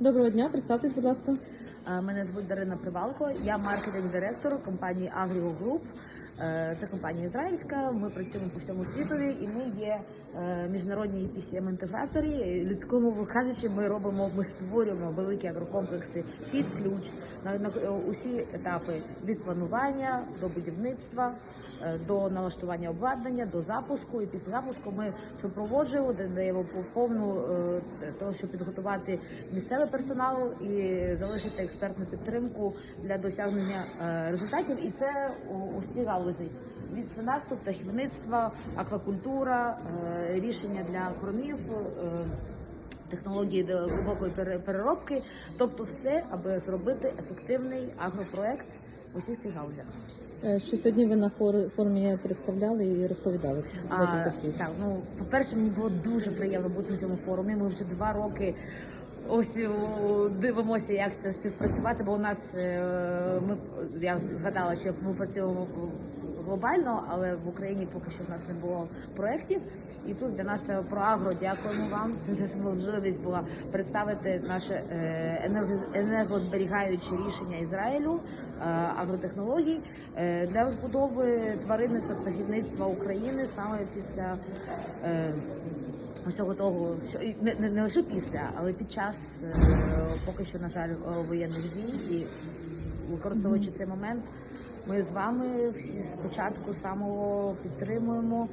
Доброго дня, представтесь, будь ласка. Е, Мене звуть Дарина Привалко. Я маркетинг-директор компанії Agrio Group. Е, Це компанія ізраїльська. Ми працюємо по всьому світові, і ми є е, міжнародні pcm інтеграторі Людському кажучи, ми робимо, ми створюємо великі агрокомплекси під ключ на, на е, усі етапи від планування до будівництва, до налаштування обладнання, до запуску. І після запуску ми супроводжуємо, даємо повну того, щоб підготувати місцевий персонал і залишити експертну підтримку для досягнення результатів. І це у усі галузі від свинарства, птахівництва, аквакультура, е, рішення для кормів. е, Технології глибокої переробки, тобто все, аби зробити ефективний агропроект у всіх цих галузях. Е, Що сьогодні ви на фор- форумі представляли і розповідали А, так, ну по-перше, мені було дуже приємно бути на цьому форумі. Ми вже два роки. Ось дивимося, як це співпрацювати. Бо у нас ми я згадала, що ми працюємо глобально, але в Україні поки що в нас не було проєктів. І тут для нас про агро. Дякуємо вам. Це десь можливість була представити наше е, енергозберігаюче рішення Ізраїлю е, агротехнологій е, для розбудови тваринництва птахівництва України саме після. Усього того, що не, не, не лише після, але під час е, поки що, на жаль, воєнних дій і використовуючи цей момент, ми з вами всі спочатку самого підтримуємо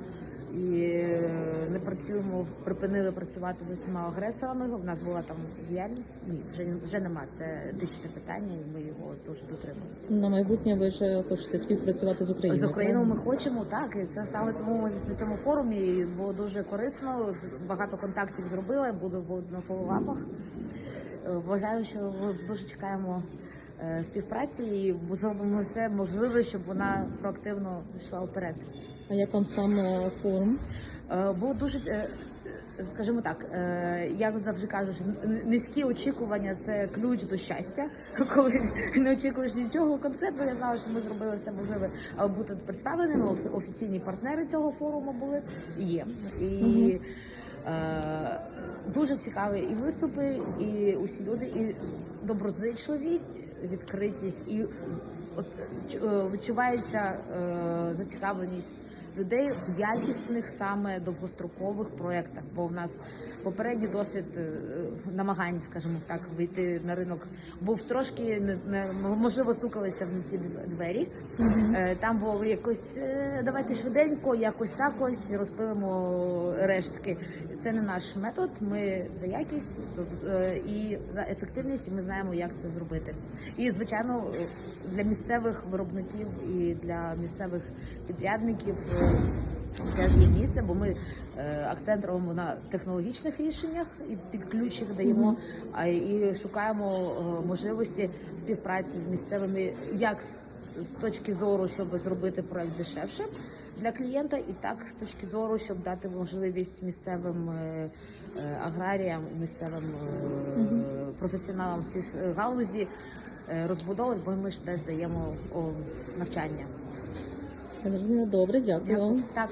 і е, не працюємо, припинили працювати з усіма агресорами. У нас була там діяльність. Ні, вже вже нема. Це етичне питання, і ми його дуже дотримуємося. На майбутнє ви ж хочете співпрацювати з Україною. З Україною ми хочемо, так і це саме тому ми на цьому форумі було дуже корисно. Багато контактів зробила. Буду на фоллоуапах. Е, Вважаю, що ми дуже чекаємо співпраці і зробимо все можливе, щоб вона проактивно йшла вперед. А як вам сам е, форум? Е, Було дуже. е, Скажімо так, е, я завжди кажу, що низькі очікування це ключ до щастя. Коли не очікуєш нічого конкретно, я знала, що ми зробили все можливе, аби бути представленими. Офіційні партнери цього форуму були і є. І е, дуже цікаві і виступи, і усі люди, і доброзичливість, відкритість, і от ч- е, відчувається е, зацікавленість людей в якісних саме довгострокових проєктах. Бо в нас попередній досвід е, намагань, скажімо так, вийти на ринок був трошки можливо стукалися в ті двері. Е, Там було якось е, давайте швиденько, якось так ось розпилимо рештки. Це не наш метод. Ми за якість і за ефективність, і ми знаємо, як це зробити. І звичайно, для місцевих виробників і для місцевих підрядників. Теж є місце, бо ми е, акцент робимо на технологічних рішеннях і під їх даємо, а і шукаємо е, можливості співпраці з місцевими, як з, точки зору, щоб зробити проект дешевше для клієнта, і так з точки зору, щоб дати можливість місцевим е, аграріям, місцевим професіоналам в цій галузі розбудовувати, бо ми ж теж даємо о, Добре, дякую вам. Так.